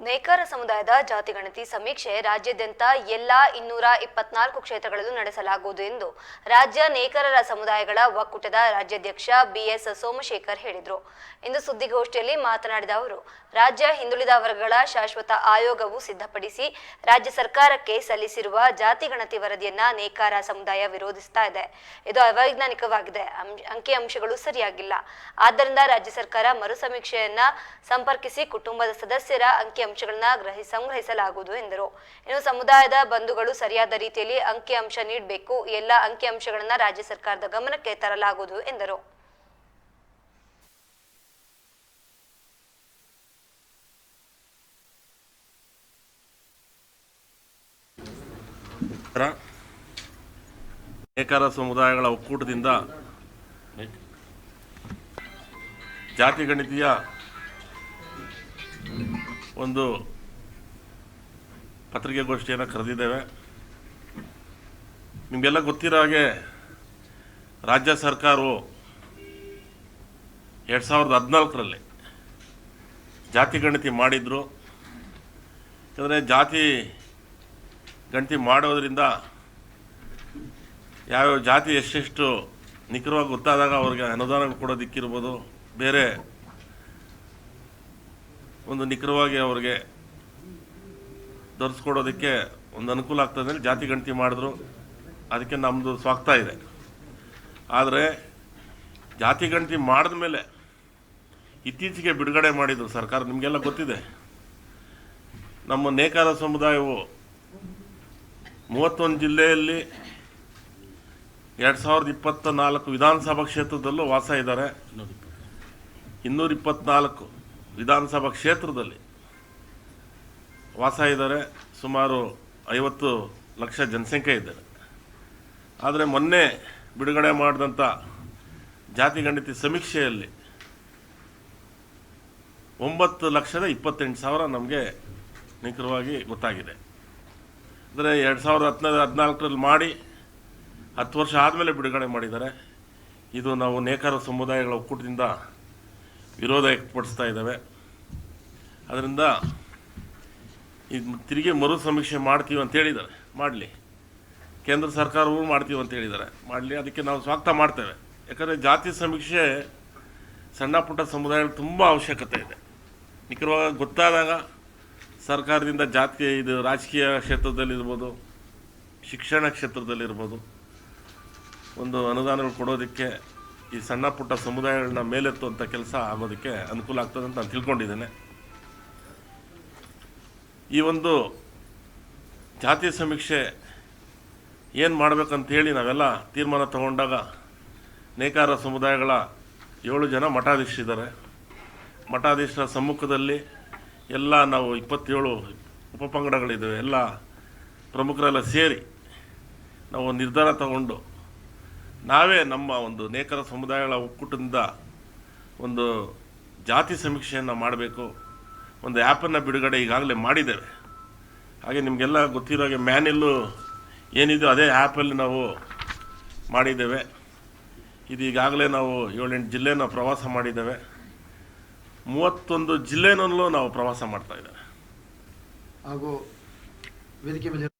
ನೇಕಾರ ಸಮುದಾಯದ ಜಾತಿ ಗಣತಿ ಸಮೀಕ್ಷೆ ರಾಜ್ಯಾದ್ಯಂತ ಎಲ್ಲಾ ಇನ್ನೂರ ಇಪ್ಪತ್ನಾಲ್ಕು ಕ್ಷೇತ್ರಗಳಲ್ಲೂ ನಡೆಸಲಾಗುವುದು ಎಂದು ರಾಜ್ಯ ನೇಕಾರರ ಸಮುದಾಯಗಳ ಒಕ್ಕೂಟದ ರಾಜ್ಯಾಧ್ಯಕ್ಷ ಬಿಎಸ್ ಸೋಮಶೇಖರ್ ಹೇಳಿದರು. ಇಂದು ಸುದ್ದಿಗೋಷ್ಠಿಯಲ್ಲಿ ಮಾತನಾಡಿದ ಅವರು, ರಾಜ್ಯ ಹಿಂದುಳಿದ ವರ್ಗಗಳ ಶಾಶ್ವತ ಆಯೋಗವು ಸಿದ್ಧಪಡಿಸಿ ರಾಜ್ಯ ಸರ್ಕಾರಕ್ಕೆ ಸಲ್ಲಿಸಿರುವ ಜಾತಿ ಗಣತಿ ವರದಿಯನ್ನ ನೇಕಾರ ಸಮುದಾಯ ವಿರೋಧಿಸ್ತಾ ಇದೆ. ಇದು ಅವೈಜ್ಞಾನಿಕವಾಗಿದೆ. ಅಂಕಿಅಂಶಗಳು ಸರಿಯಾಗಿಲ್ಲ. ಆದ್ದರಿಂದ ರಾಜ್ಯ ಸರ್ಕಾರ ಮರು ಸಮೀಕ್ಷೆಯನ್ನ ಸಂಪರ್ಕಿಸಿ ಕುಟುಂಬದ ಸದಸ್ಯರ ಅಂಕಿಅಂಶಗಳನ್ನ ಗ್ರಹಿ, ಸಂಗ್ರಹಿಸಲಾಗುವುದು ಎಂದರು ಇನ್ನು ಸಮುದಾಯದ ಬಂಧುಗಳು ಸರಿಯಾದ ರೀತಿಯಲ್ಲಿ ಅಂಕಿ ಅಂಶ ನೀಡಬೇಕು ಎಲ್ಲ ಅಂಕಿಅಂಶಗಳನ್ನ ರಾಜ್ಯ ಸರ್ಕಾರದ ಗಮನಕ್ಕೆ ತರಲಾಗುವುದು ಎಂದರು. ನೇಕಾರ ಸಮುದಾಯಗಳ ಒಕ್ಕೂಟದಿಂದ ಜಾತಿ ಗಣಿತೀಯ ಒಂದು ಪತ್ರಿಕೆಗೋಷ್ಠಿಯನ್ನು ಕರೆದಿದ್ದೇವೆ. ನಿಮಗೆಲ್ಲ ಗೊತ್ತಿರೋ ಹಾಗೆ ರಾಜ್ಯ ಸರ್ಕಾರವು ಎರಡು ಸಾವಿರದ ಹದಿನಾಲ್ಕರಲ್ಲಿ ಜಾತಿ ಗಣತಿ ಮಾಡಿದ್ರು. ಯಾಕಂದರೆ ಜಾತಿ ಗಣತಿ ಮಾಡೋದರಿಂದ ಯಾವ್ಯಾವ ಜಾತಿ ಎಷ್ಟೆಷ್ಟು ನಿಖರವಾಗಿ ಗೊತ್ತಾದಾಗ ಅವ್ರಿಗೆ ಅನುದಾನಗಳು ಕೊಡೋದಿಕ್ಕಿರ್ಬೋದು. ಬೇರೆ ಒಂದು ನಿಖರವಾಗಿ ಅವ್ರಿಗೆ ದೊರಸ್ಕೊಡೋದಕ್ಕೆ ಒಂದು ಅನುಕೂಲ ಆಗ್ತದೆ ಜಾತಿ ಗಣತಿ ಮಾಡಿದ್ರು. ಅದಕ್ಕೆ ನಮ್ಮದು ಸ್ವಾಗತ ಇದೆ. ಆದರೆ ಜಾತಿ ಗಣತಿ ಮಾಡಿದ ಮೇಲೆ ಇತ್ತೀಚೆಗೆ ಬಿಡುಗಡೆ ಮಾಡಿದ್ರು ಸರ್ಕಾರ, ನಿಮಗೆಲ್ಲ ಗೊತ್ತಿದೆ. ನಮ್ಮ ನೇಕಾರ ಸಮುದಾಯವು ಮೂವತ್ತೊಂದು ಜಿಲ್ಲೆಯಲ್ಲಿ ಎರಡು ಸಾವಿರದ ಇಪ್ಪತ್ತ ನಾಲ್ಕು ವಿಧಾನಸಭಾ ಕ್ಷೇತ್ರದಲ್ಲೂ ವಾಸ ಇದ್ದಾರೆ. ಇನ್ನೂರ ಇಪ್ಪತ್ನಾಲ್ಕು ವಿಧಾನಸಭಾ ಕ್ಷೇತ್ರದಲ್ಲಿ ವಾಸ ಇದ್ದಾರೆ ಸುಮಾರು ಐವತ್ತು ಲಕ್ಷ ಜನಸಂಖ್ಯೆ ಇದ್ದಾರೆ ಆದರೆ ಮೊನ್ನೆ ಬಿಡುಗಡೆ ಮಾಡಿದಂಥ ಜಾತಿ ಗಣಿತ ಸಮೀಕ್ಷೆಯಲ್ಲಿ ಒಂಬತ್ತು ಲಕ್ಷದ ಇಪ್ಪತ್ತೆಂಟು ಸಾವಿರ ನಮಗೆ ನಿಖರವಾಗಿ ಗೊತ್ತಾಗಿದೆ. ಅಂದರೆ ಎರಡು ಸಾವಿರದ ಹದಿನೈದು, ಹದಿನಾಲ್ಕರಲ್ಲಿ ಮಾಡಿ ಹತ್ತು ವರ್ಷ ಆದಮೇಲೆ ಬಿಡುಗಡೆ ಮಾಡಿದ್ದಾರೆ. ಇದು ನಾವು ನೇಕಾರ ಸಮುದಾಯಗಳ ಒಕ್ಕೂಟದಿಂದ ವಿರೋಧ ವ್ಯಕ್ತಪಡಿಸ್ತಾ ಇದ್ದಾವೆ. ಅದರಿಂದ ಇದು ತಿರುಗಿ ಮರು ಸಮೀಕ್ಷೆ ಮಾಡ್ತೀವಿ ಅಂತ ಹೇಳಿದ್ದಾರೆ. ಮಾಡಲಿ. ಕೇಂದ್ರ ಸರ್ಕಾರವೂ ಮಾಡ್ತೀವಿ ಅಂತ ಹೇಳಿದ್ದಾರೆ. ಮಾಡಲಿ. ಅದಕ್ಕೆ ನಾವು ಸ್ವಾಗತ ಮಾಡ್ತೇವೆ. ಯಾಕಂದರೆ ಜಾತಿ ಸಮೀಕ್ಷೆ ಸಣ್ಣ ಪುಟ್ಟ ಸಮುದಾಯಗಳು ತುಂಬ ಅವಶ್ಯಕತೆ ಇದೆ. ನಿಖರವಾಗಿ ಗೊತ್ತಾದಾಗ ಸರ್ಕಾರದಿಂದ ಜಾತಿ ಇದು ರಾಜಕೀಯ ಕ್ಷೇತ್ರದಲ್ಲಿರ್ಬೋದು, ಶಿಕ್ಷಣ ಕ್ಷೇತ್ರದಲ್ಲಿರ್ಬೋದು ಒಂದು ಅನುದಾನಗಳು ಕೊಡೋದಕ್ಕೆ ಈ ಸಣ್ಣ ಪುಟ್ಟ ಸಮುದಾಯಗಳನ್ನ ಮೇಲೆತ್ತುವಂಥ ಕೆಲಸ ಆಗೋದಕ್ಕೆ ಅನುಕೂಲ ಆಗ್ತದೆ ಅಂತ ನಾನು ತಿಳ್ಕೊಂಡಿದ್ದೇನೆ. ಈ ಒಂದು ಜಾತಿ ಸಮೀಕ್ಷೆ ಏನು ಮಾಡಬೇಕಂತ ಹೇಳಿ ನಾವೆಲ್ಲ ತೀರ್ಮಾನ ತಗೊಂಡಾಗ ನೇಕಾರ ಸಮುದಾಯಗಳ ಏಳು ಜನ ಮಠಾಧೀಶರಿದ್ದಾರೆ. ಮಠಾಧೀಶರ ಸಮ್ಮುಖದಲ್ಲಿ ಎಲ್ಲ ನಾವು ಇಪ್ಪತ್ತೇಳು ಉಪಪಂಗಡಗಳಿದ್ದಾವೆ. ಎಲ್ಲ ಪ್ರಮುಖರೆಲ್ಲ ಸೇರಿ ನಾವು ನಿರ್ಧಾರ ತಗೊಂಡು ನಾವೇ ನಮ್ಮ ಒಂದು ನೇಕರ ಸಮುದಾಯಗಳ ಒಕ್ಕೂಟದಿಂದ ಒಂದು ಜಾತಿ ಸಮೀಕ್ಷೆಯನ್ನು ಮಾಡಬೇಕು. ಒಂದು ಆ್ಯಪನ್ನು ಬಿಡುಗಡೆ ಈಗಾಗಲೇ ಮಾಡಿದ್ದೇವೆ. ಹಾಗೆ ನಿಮಗೆಲ್ಲ ಗೊತ್ತಿರೋ ಹಾಗೆ ಮ್ಯಾನಿಲ್ಲು ಏನಿದೆಯೋ ಅದೇ ಆ್ಯಪಲ್ಲಿ ನಾವು ಮಾಡಿದ್ದೇವೆ. ಇದು ಈಗಾಗಲೇ ನಾವು ಏಳೆಂಟು ಜಿಲ್ಲೆನ ಪ್ರವಾಸ ಮಾಡಿದ್ದೇವೆ. ಮೂವತ್ತೊಂದು ಜಿಲ್ಲೆನಲ್ಲೂ ನಾವು ಪ್ರವಾಸ ಮಾಡ್ತಾ ಇದ್ದೇವೆ. ಹಾಗೂ ವೇದಿಕೆ ಮೇಲೆ